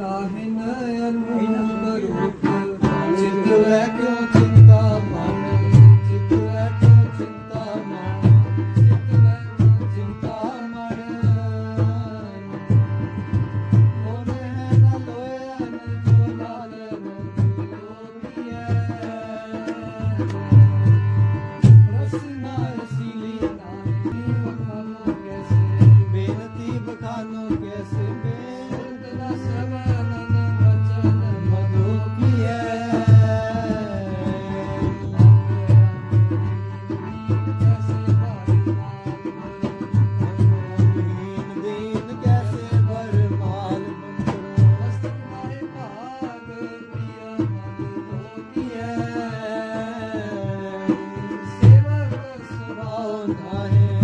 ਨਾਹਿ ਨਯਨ ਰੂਪ ਚਿਤ ਲੈ ਕਿਉ ਚਿੰਤਾ ਮਨ ਚਿਤ ਲੈ ਕਿਉ ਚਿੰਤਾ ਮਨ ਚਿਤ ਲੈ ਚਿੰਤਾ ਮਨ ਹੋਵੇ ਨਾ ਲੋਇਨ ਜੋ ਲਾਲ ਲੋਕੀਐ ਰਸਨਾ ਰਸੀਲੀ ਨਾਹੀ ਵਖਾਨੋ ਕੈਸੇ ਬੇਨਤੀ ਬਖਾਨੋ ਸਭਾਉ ਨਾਹੇ